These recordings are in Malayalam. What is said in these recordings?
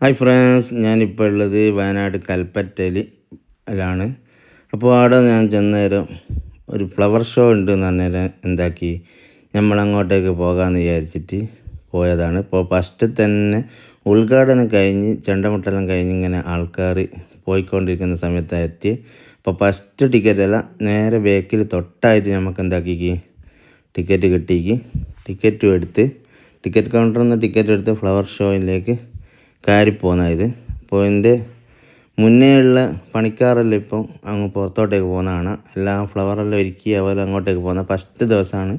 ഹായ് ഫ്രണ്ട്സ് ഞാനിപ്പോൾ ഉള്ളത് വയനാട് കൽപ്പറ്റയിലാണ് അപ്പോൾ അവിടെ ഞാൻ ചെന്നേരം ഒരു ഫ്ലവർ ഷോ ഉണ്ട് എന്ന് പറഞ്ഞേരം എന്താക്കി? നമ്മൾ അങ്ങോട്ടേക്ക് പോകാമെന്ന് വിചാരിച്ചിട്ട് പോയതാണ്. ഇപ്പോൾ ഫസ്റ്റ് തന്നെ ഉദ്ഘാടനം കഴിഞ്ഞ് ചെണ്ടമുട്ടെല്ലാം കഴിഞ്ഞ് ഇങ്ങനെ ആൾക്കാർ പോയിക്കൊണ്ടിരിക്കുന്ന സമയത്ത് എത്തി അപ്പോൾ ഫസ്റ്റ് അല്ല നേരെ ബേക്കിൽ തൊട്ടായിട്ട് നമുക്ക് എന്താക്കി ടിക്കറ്റ് കിട്ടിക്ക് ടിക്കറ്റും എടുത്ത് ടിക്കറ്റ് കൗണ്ടറിൽ നിന്ന് ടിക്കറ്റ് എടുത്ത് ഫ്ലവർ ഷോയിലേക്ക് കയറി പോകുന്നത് അപ്പോൾ എന്റെ മുന്നേ ഉള്ള പണിക്കാരെല്ലാം ഇപ്പം അങ്ങ് പുറത്തോട്ടേക്ക് പോകുന്നതാണ്. എല്ലാം ഫ്ലവറെല്ലാം ഒരുക്കി അതുപോലെ അങ്ങോട്ടേക്ക് പോകുന്ന ഫസ്റ്റ് ദിവസമാണ്.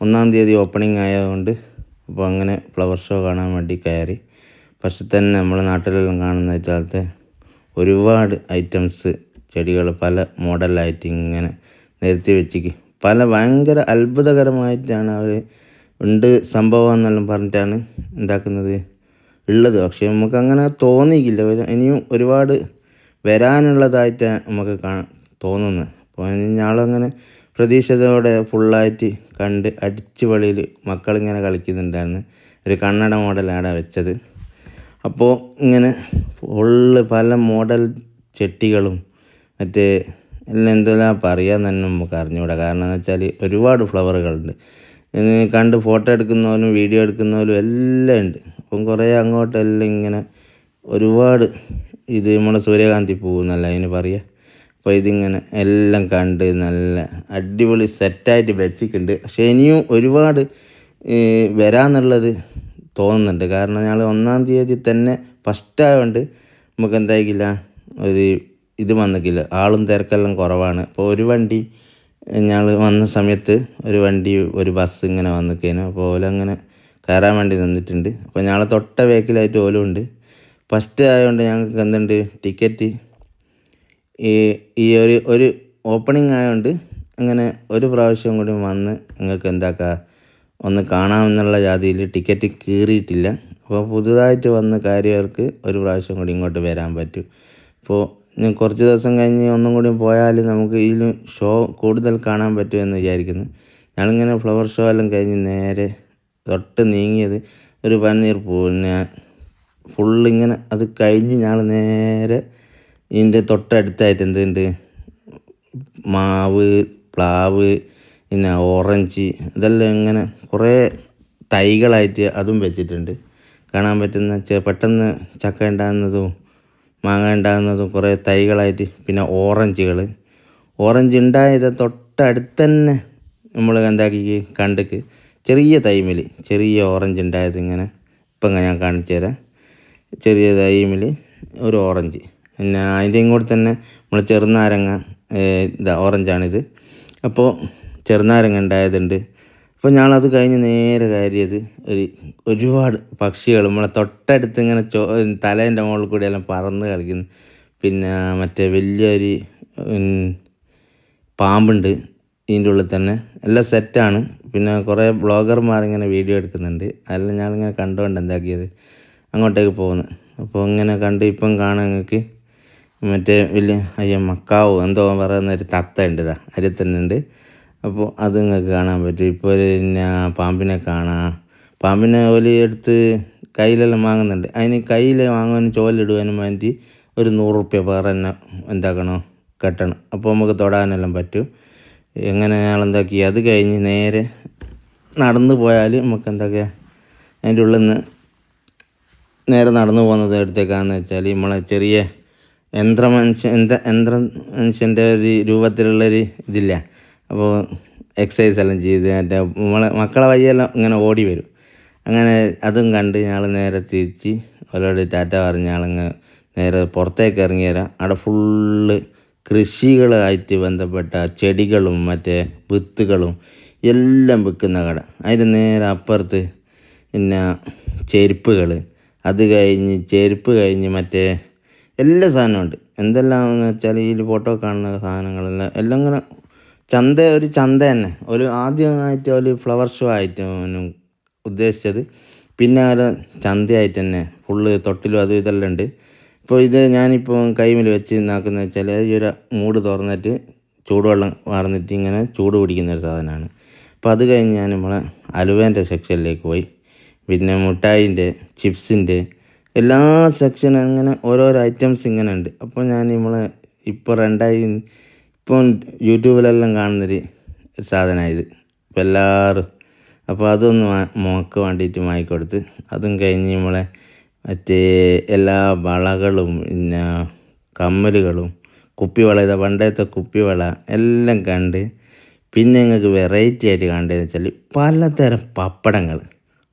ഒന്നാം തീയതി ഓപ്പണിംഗ് ആയതുകൊണ്ട് അപ്പോൾ അങ്ങനെ ഫ്ലവർ ഷോ കാണാൻ വേണ്ടി കയറി. പക്ഷെ തന്നെ നമ്മുടെ നാട്ടിലെല്ലാം കാണുന്ന വെച്ചാലത്തെ ഒരുപാട് ഐറ്റംസ് ചെടികൾ പല മോഡലായിട്ട് ഇങ്ങനെ നിരത്തി വെച്ചിക്ക് പല ഭയങ്കര അത്ഭുതകരമായിട്ടാണ് അവർ ഉണ്ട് സംഭവം എന്നെല്ലാം പറഞ്ഞിട്ടാണ് ഉണ്ടാക്കുന്നത്. ഉള്ളത്. പക്ഷേ നമുക്ക് അങ്ങനെ തോന്നിയില്ല. ഇനിയും ഒരുപാട് വരാനുള്ളതായിട്ട് നമുക്ക് തോന്നുന്നത് അപ്പോൾ ഞങ്ങളങ്ങനെ പ്രതീക്ഷതയോടെ ഫുള്ളായിട്ട് കണ്ട് അടിച്ചു വെളിയിൽ മക്കളിങ്ങനെ കളിക്കുന്നുണ്ടായിരുന്നു. ഒരു കണ്ണട മോഡലാണ് വെച്ചത്. അപ്പോൾ ഇങ്ങനെ ഫുള്ള് പല മോഡൽ ചെട്ടികളും മറ്റേ എല്ലാം എന്തെല്ലാം പറയാൻ തന്നെ നമുക്ക് അറിഞ്ഞുകൂടാ കാരണം എന്ന് വെച്ചാൽ ഒരുപാട് ഫ്ലവറുകളുണ്ട് കണ്ട് ഫോട്ടോ എടുക്കുന്നവരും വീഡിയോ എടുക്കുന്നവരും എല്ലാം ഉണ്ട്. അപ്പം കുറേ അങ്ങോട്ടെല്ലാം ഇങ്ങനെ ഒരുപാട് ഇത് നമ്മുടെ സൂര്യകാന്തി പൂവ് എന്നല്ല അതിന് പറയുക. അപ്പോൾ ഇതിങ്ങനെ എല്ലാം കണ്ട് നല്ല അടിപൊളി സെറ്റായിട്ട് വെച്ചിട്ടുണ്ട്. പക്ഷേ ഇനിയും ഒരുപാട് വരാമെന്നുള്ളത് തോന്നുന്നുണ്ട്. കാരണം ഞങ്ങൾ ഒന്നാം തീയതി തന്നെ ഫസ്റ്റ് ആയതുകൊണ്ട് നമുക്ക് എന്തായിക്കില്ല ഒരു ഇത് വന്നിക്കില്ല. ആളും തിരക്കെല്ലാം കുറവാണ്. അപ്പോൾ ഒരു വണ്ടി ഞങ്ങൾ വന്ന സമയത്ത് ഒരു വണ്ടി ഒരു ബസ് ഇങ്ങനെ വന്നിക്കേനു. അപ്പോൾ അങ്ങനെ കയറാൻ വേണ്ടി നിന്നിട്ടുണ്ട്. അപ്പോൾ ഞങ്ങളെ തൊട്ട വേക്കിലായിട്ട് ഓലും ഉണ്ട്. ഫസ്റ്റ് ആയതുകൊണ്ട് ഞങ്ങൾക്ക് എന്തുണ്ട്? ടിക്കറ്റ് ഈ ഈ ഒരു ഒരു ഓപ്പണിംഗ് ആയതുകൊണ്ട് അങ്ങനെ ഒരു പ്രാവശ്യം കൂടി വന്ന് നിങ്ങൾക്ക് എന്താക്കുക ഒന്ന് കാണാമെന്നുള്ള ജാതിയിൽ ടിക്കറ്റ് കീറിയിട്ടില്ല. അപ്പോൾ പുതുതായിട്ട് വന്ന കാര്യവർക്ക് ഒരു പ്രാവശ്യം കൂടി ഇങ്ങോട്ട് വരാൻ പറ്റും. അപ്പോൾ ഞാൻ കുറച്ച് ദിവസം കഴിഞ്ഞ് ഒന്നും കൂടി പോയാൽ നമുക്ക് ഇതിൽ ഷോ കൂടുതൽ കാണാൻ പറ്റുമെന്ന് വിചാരിക്കുന്നു. ഞങ്ങളിങ്ങനെ ഫ്ലവർ ഷോ എല്ലാം കഴിഞ്ഞ് നേരെ തൊട്ട് നീങ്ങിയത് ഒരു പന്നീർ പൂവിനെ ഫുള്ളിങ്ങനെ അത് കഴിഞ്ഞ് ഞങ്ങൾ നേരെ ഇതിന്റെ തൊട്ടടുത്തായിട്ട് എന്തുണ്ട്? മാവ് പ്ലാവ് പിന്നെ ഓറഞ്ച് ഇതെല്ലാം ഇങ്ങനെ കുറേ തൈകളായിട്ട് അതും വെച്ചിട്ടുണ്ട്. കാണാൻ പറ്റുന്ന പെട്ടെന്ന് ചക്ക ഉണ്ടാകുന്നതും മാങ്ങ ഉണ്ടാകുന്നതും കുറേ തൈകളായിട്ട് പിന്നെ ഓറഞ്ചുകൾ ഓറഞ്ച് ഉണ്ടായത് തൊട്ടടുത്ത് തന്നെ നമ്മൾ എന്താക്കി കണ്ടിക്ക്. ചെറിയ തൈമിൽ ചെറിയ ഓറഞ്ച് ഉണ്ടായത് ഇങ്ങനെ ഇപ്പം ഞാൻ കാണിച്ചു തരാം. ചെറിയ തൈമിൽ ഒരു ഓറഞ്ച് പിന്നെ അതിന്റെ ഇങ്ങോട്ട് തന്നെ നമ്മൾ ചെറുനാരങ്ങ ഇതാ ഓറഞ്ചാണിത് അപ്പോൾ ചെറുനാരങ്ങ ഉണ്ടായതുണ്ട്. അപ്പോൾ ഞങ്ങളത് കഴിഞ്ഞ് നേരെ കയറിയത് ഒരു ഒരുപാട് പക്ഷികൾ നമ്മളെ തൊട്ടടുത്ത് ഇങ്ങനെ ചോ തലേന്റെ മുകളിൽ കൂടി എല്ലാം പറന്ന് കളിക്കുന്നു. പിന്നെ മറ്റേ വലിയൊരു പാമ്പുണ്ട്. ഇതിന്റെ ഉള്ളിൽ തന്നെ. എല്ലാം സെറ്റാണ് പിന്നെ കുറേ ബ്ലോഗർമാർ ഇങ്ങനെ വീഡിയോ എടുക്കുന്നുണ്ട്. അതെല്ലാം ഞാനിങ്ങനെ കണ്ടുകൊണ്ട് എന്താക്കിയത്? അങ്ങോട്ടേക്ക് പോകുന്നു. അപ്പോൾ ഇങ്ങനെ കണ്ട് ഇപ്പം കാണാൻ നിങ്ങൾക്ക് മറ്റേ വലിയ അയ്യ മക്കാവോ എന്തോ പറയുന്ന ഒരു തത്ത ഉണ്ട് ഇതാ അതിൽ തന്നെ ഉണ്ട്. അപ്പോൾ അത് നിങ്ങൾക്ക് കാണാൻ പറ്റും. ഇപ്പോൾ ഒരു പിന്നെ പാമ്പിനെ കാണാം. പാമ്പിനെ ഓലി എടുത്ത് കയ്യിലെല്ലാം വാങ്ങുന്നുണ്ട്. അതിന് കയ്യിൽ വാങ്ങാനും ചോലിടുവാനും വേണ്ടി ഒരു നൂറ് റുപ്യ വേറെ തന്നെ എന്താക്കണോ കെട്ടണം. അപ്പോൾ നമുക്ക് തൊടാനെല്ലാം പറ്റും. എങ്ങനെ എന്താക്കി അത് കഴിഞ്ഞ് നേരെ നടന്നു പോയാൽ നമുക്ക് എന്തൊക്കെ അതിന്റെ ഉള്ളിൽ നിന്ന് നേരെ നടന്നു പോകുന്നത് എടുത്തേക്കാന്ന് വെച്ചാൽ നമ്മളെ ചെറിയ യന്ത്ര മനുഷ്യൻ യന്ത്ര യന്ത്ര മനുഷ്യന്റെ ഒരു രൂപത്തിലുള്ളൊരു ഇതില്ല. അപ്പോൾ എക്സസൈസ് എല്ലാം ചെയ്ത് മറ്റേ നമ്മളെ മക്കളെ വഴിയെല്ലാം ഇങ്ങനെ ഓടി വരും. അങ്ങനെ അതും കണ്ട് ഞങ്ങൾ നേരെ തിരിച്ച് അവരോട് ടാറ്റ പറഞ്ഞ് ഞങ്ങളങ്ങ് നേരെ പുറത്തേക്ക് ഇറങ്ങി വരാം. അവിടെ ഫുള്ള് കൃഷികളായിട്ട് ബന്ധപ്പെട്ട ചെടികളും മറ്റേ വിത്തുകളും എല്ലാം വിൽക്കുന്ന കട. അതിന് നേരെ അപ്പുറത്ത് പിന്നെ ചെരുപ്പുകൾ. അത് കഴിഞ്ഞ് ചെരുപ്പ് കഴിഞ്ഞ് മറ്റേ എല്ലാ സാധനവും ഉണ്ട്. എന്തെല്ലാമെന്ന് വെച്ചാൽ ഈ ഫോട്ടോ കാണുന്ന സാധനങ്ങളെല്ലാം എല്ലാം ഇങ്ങനെ ചന്ത ഒരു ചന്ത തന്നെ. ഒരു ആദ്യമായിട്ട് ഒരു ഫ്ലവർ ഷോ ആയിട്ട് ഉദ്ദേശിച്ചത്. പിന്നെ ഒരു ചന്തയായിട്ട് തന്നെ ഫുള്ള് തൊട്ടിലും അതും ഇതെല്ലാം ഉണ്ട്. ഇപ്പോൾ ഇത് ഞാനിപ്പോൾ കൈമിൽ വെച്ച് നാക്കുന്ന വെച്ചാൽ ഈ ഒരു മൂട് തുറന്നിട്ട് ചൂടുവെള്ളം വാർന്നിട്ട് ഇങ്ങനെ ചൂട് പിടിക്കുന്ന ഒരു സാധനമാണ്. അപ്പോൾ അത് കഴിഞ്ഞ് ഞാൻ നമ്മളെ അലുവേന്റെ സെക്ഷനിലേക്ക് പോയി. പിന്നെ മുട്ടായിന്റെ ചിപ്സിന്റെ എല്ലാ സെക്ഷനും അങ്ങനെ ഓരോരോ ഐറ്റംസ് ഇങ്ങനെ ഉണ്ട്. അപ്പോൾ ഞാൻ നമ്മളെ ഇപ്പോൾ രണ്ടായി ഇപ്പം യൂട്യൂബിലെല്ലാം കാണുന്നൊരു സാധനമായത് ഇപ്പോൾ എല്ലാവരും അപ്പോൾ അതൊന്ന് മോക്ക് വേണ്ടിയിട്ട് വാങ്ങിക്കൊടുത്ത് അതും കഴിഞ്ഞ് നമ്മളെ മറ്റേ എല്ലാ വളകളും പിന്നെ കമ്മലുകളും കുപ്പിവള ഇതാ പണ്ടത്തെ കുപ്പിവള എല്ലാം കണ്ട് പിന്നെ ഞങ്ങൾക്ക് വെറൈറ്റി ആയിട്ട് കണ്ടതെന്ന് വെച്ചാൽ പലതരം പപ്പടങ്ങൾ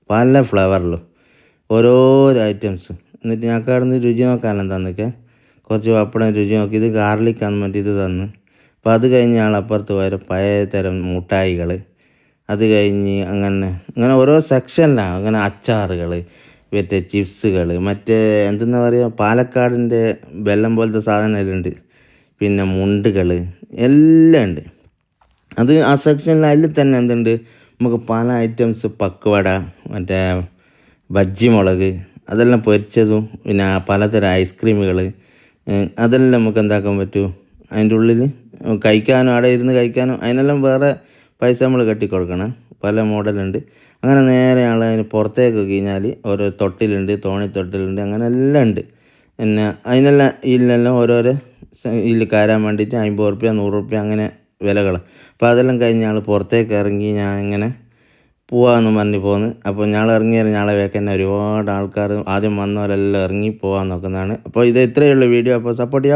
പല ഫ്ലേവറിലും ഓരോരോ ഐറ്റംസ് എന്നിട്ട് ഞങ്ങൾക്ക് അവിടെ നിന്ന് രുചി നോക്കാനും തന്നിക്കെ കുറച്ച് പപ്പടം രുചി നോക്കി ഇത് ഗാർലിക്കാന്ന് മറ്റേ ഇത് തന്ന്. അപ്പോൾ അത് കഴിഞ്ഞ് ഞങ്ങൾ അപ്പുറത്ത് പഴയ തരം മുട്ടായികൾ അത് കഴിഞ്ഞ് അങ്ങനെ അങ്ങനെ ഓരോ സെക്ഷനിലാണ് അങ്ങനെ അച്ചാറുകൾ മറ്റേ ചിപ്സുകൾ മറ്റേ എന്തെന്ന് പറയുക പാലക്കാടിന്റെ വെല്ലം പോലത്തെ സാധനമെല്ലാം ഉണ്ട് പിന്നെ മുണ്ടുകൾ എല്ലാം ഉണ്ട്. അത് ആ സെക്ഷനിൽ അതിൽ തന്നെ എന്തുണ്ട്? നമുക്ക് പല ഐറ്റംസ് പക്വട മറ്റേ ബജ്ജി മുളക് അതെല്ലാം പൊരിച്ചതും പിന്നെ പലതരം ഐസ്ക്രീമുകൾ അതെല്ലാം നമുക്ക് എന്താക്കാൻ പറ്റൂ? അതിന്റെ ഉള്ളിൽ കഴിക്കാനും അവിടെ ഇരുന്ന് കഴിക്കാനും അതിനെല്ലാം വേറെ പൈസ നമ്മൾ കെട്ടിക്കൊടുക്കണം. പല മോഡലുണ്ട്. അങ്ങനെ നേരെ ഞങ്ങൾ അതിന് പുറത്തേക്ക് കഴിഞ്ഞാൽ ഓരോ തൊട്ടിലുണ്ട് തോണി തൊട്ടിലുണ്ട് അങ്ങനെ എല്ലാം ഉണ്ട്. പിന്നെ അതിനെല്ലാം ഇതിലെല്ലാം ഓരോരോ ഇതിൽ കയറാൻ വേണ്ടിയിട്ട് അമ്പത് റുപ്യ നൂറ് റുപ്യ അങ്ങനെ വിലകൾ അപ്പോൾ അതെല്ലാം കഴിഞ്ഞ് ഞങ്ങൾ പുറത്തേക്ക് ഇറങ്ങി ഞാൻ ഇങ്ങനെ പോവാമെന്ന് പറഞ്ഞ് പോന്ന്. അപ്പോൾ ഞങ്ങൾ ഇറങ്ങിയാൽ ഞങ്ങളെ വേക്കന്നെ ഒരുപാട് ആൾക്കാർ ആദ്യം വന്നവരെല്ലാം ഇറങ്ങി പോകാൻ നോക്കുന്നതാണ്. അപ്പോൾ ഇത് ഇത്രയേ ഉള്ളൂ വീഡിയോ. അപ്പോൾ സപ്പോർട്ട് ചെയ്യാം